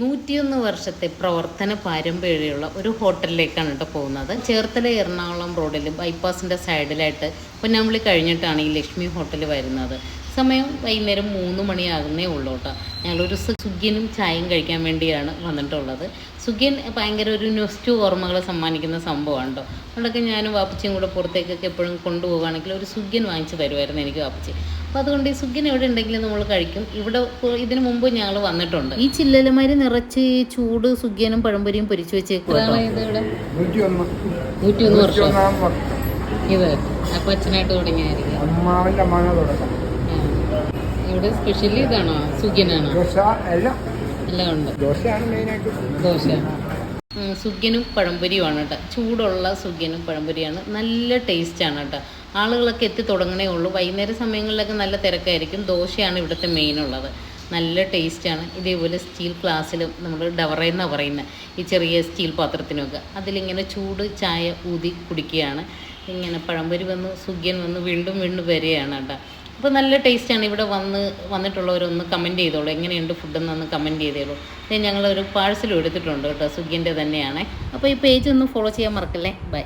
നൂറ്റിയൊന്ന് വർഷത്തെ പ്രവർത്തന പാരമ്പര്യമുള്ള ഒരു ഹോട്ടലിലേക്കാണ് കേട്ടോ പോകുന്നത്. ചേർത്തല എറണാകുളം റോഡിൽ ബൈപ്പാസിന്റെ സൈഡിലായിട്ട് പൊന്നാമ്പളി കഴിഞ്ഞിട്ടാണ് ഈ ലക്ഷ്മി ഹോട്ടൽ വരുന്നത്. സമയം വൈകുന്നേരം മൂന്ന് മണിയാകുന്നേ ഉള്ളൂ കേട്ടോ. ഞങ്ങളൊരു സുഗ്യനും ചായയും കഴിക്കാൻ വേണ്ടിയാണ് വന്നിട്ടുള്ളത്. സുഗ്യൻ ഭയങ്കര ഒരു നൊസ്റ്റു ഓർമ്മകൾ സമ്മാനിക്കുന്ന സംഭവമാണ് കേട്ടോ. അതുകൊണ്ടൊക്കെ ഞാനും വാപ്പച്ചിയും കൂടെ പുറത്തേക്കൊക്കെ എപ്പോഴും കൊണ്ടുപോകുകയാണെങ്കിൽ ഒരു സുഗ്യൻ വാങ്ങിച്ച് തരുമായിരുന്നു എനിക്ക് വാപ്പച്ചി. അപ്പോൾ അതുകൊണ്ട് ഈ സുഗ്യൻ എവിടെ ഉണ്ടെങ്കിലും നമ്മൾ കഴിക്കും. ഇവിടെ ഇതിന് മുമ്പ് ഞങ്ങൾ വന്നിട്ടുണ്ട്. ഈ ചില്ലലമാര് നിറച്ച് ചൂട് സുഗ്യനും പഴംപൊരിയും പൊരിച്ചു വെച്ചേക്കും നൂറ്റിയൊന്ന്. വർഷം. നൂറ്റിയൊന്നാം വർഷം. ഇത് അപ്പൊ തുടങ്ങിയായിരിക്കും അമ്മാവിന്റെ തുടക്കം. ഇവിടെ സ്പെഷ്യലി ഇതാണോ? സുഖ്യനാണോ ദോശ എല്ലാം ഉണ്ട്. ദോശ. സുഖ്യനും പഴംപൊരിയുമാണ് കേട്ടോ. ചൂടുള്ള സുഖ്യനും പഴംപൊരിയാണ്. നല്ല ടേസ്റ്റാണ് കേട്ടോ. ആളുകളൊക്കെ എത്തി തുടങ്ങണേ ഉള്ളൂ. വൈകുന്നേര സമയങ്ങളിലൊക്കെ നല്ല തിരക്കായിരിക്കും. ദോശയാണ് ഇവിടുത്തെ മെയിൻ ഉള്ളത്. നല്ല ടേസ്റ്റാണ് ഇതേപോലെ സ്റ്റീൽ ഗ്ലാസ്സിലും നമ്മൾ ഡവറയെന്നാണ് പറയുന്നത് ഈ ചെറിയ സ്റ്റീൽ പാത്രത്തിനൊക്കെ. അതിലിങ്ങനെ ചൂട് ചായ ഊതി കുടിക്കുകയാണ്. ഇങ്ങനെ പഴംപൊരി വന്ന് സുഖ്യൻ വന്ന് വീണ്ടും വീണ്ടും വരികയാണ് കേട്ടോ. അപ്പോൾ നല്ല ടേസ്റ്റാണ് ഇവിടെ വന്ന് വന്നിട്ടുള്ളവരൊന്ന് കമന്റ് ചെയ്തോളൂ. എങ്ങനെയുണ്ട് ഫുഡെന്ന് ഒന്ന് കമന്റ് ചെയ്തോളൂ. ഞങ്ങളൊരു പാഴ്സലും എടുത്തിട്ടുണ്ട് കേട്ടോ. സ്വിഗ്ഗിന്റെ തന്നെയാണ്. അപ്പോൾ ഈ പേജ് ഒന്ന് ഫോളോ ചെയ്യാൻ മറക്കല്ലേ? ബൈ